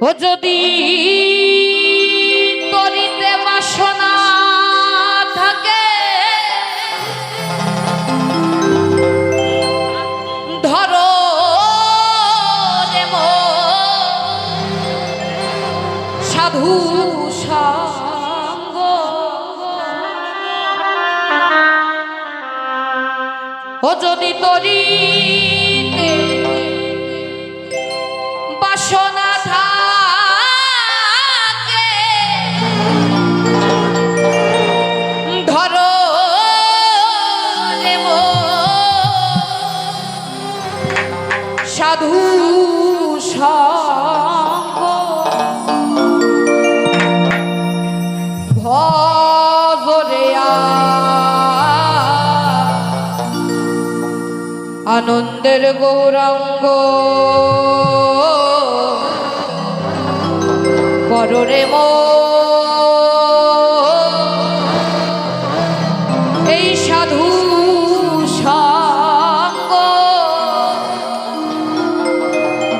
ও যদি তরিতে বাসনা থাকে ধরো সাধু সঙ্গ। ও যদি তরিতে আনন্দের গৌরাঙ্গ। পররে মো। এই সাধু সঙ্গ।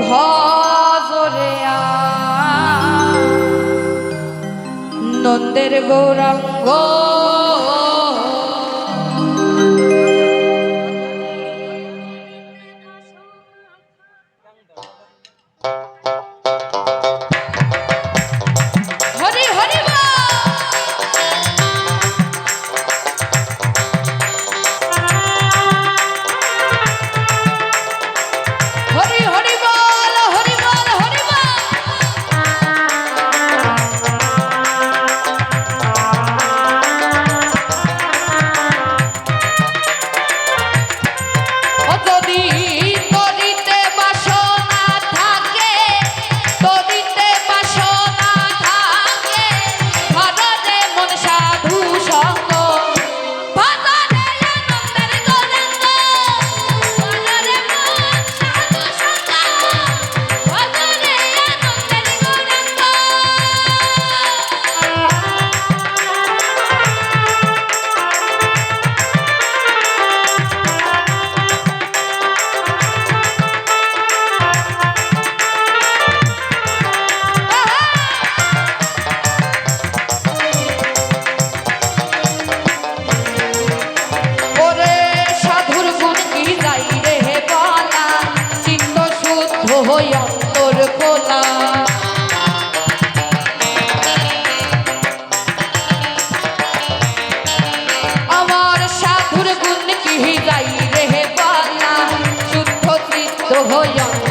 ভজরে নন্দের গৌরাঙ্গ। হই অন্তর খোলা আমার সাধুর গুণ কি গাই রে বালা? শুদ্ধ চিত্ত হই অন্তর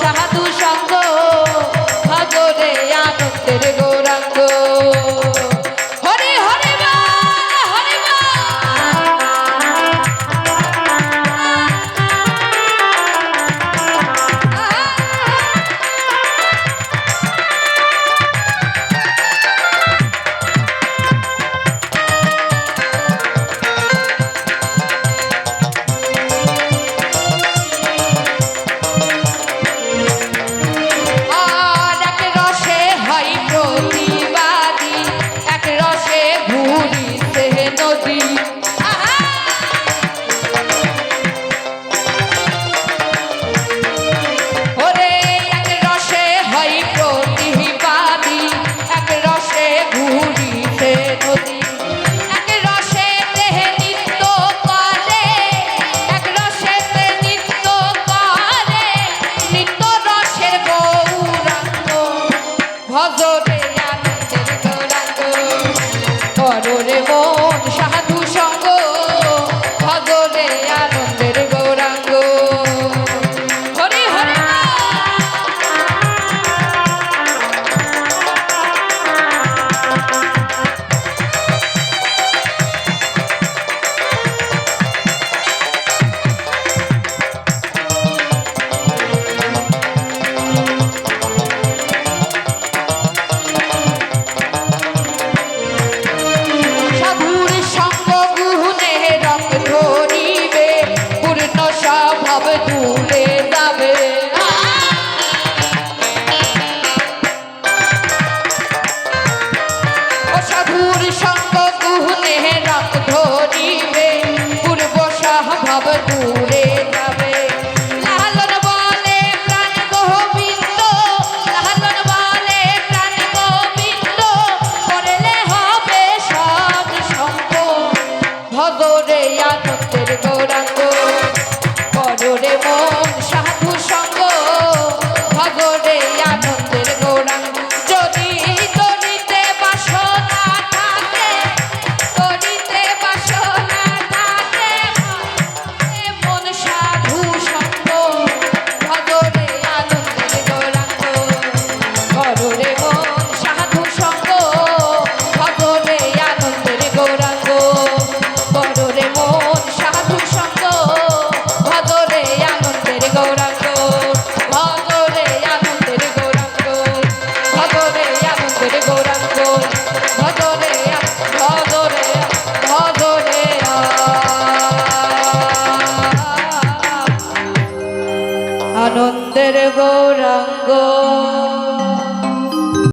সাধু সঙ্গ ভগরে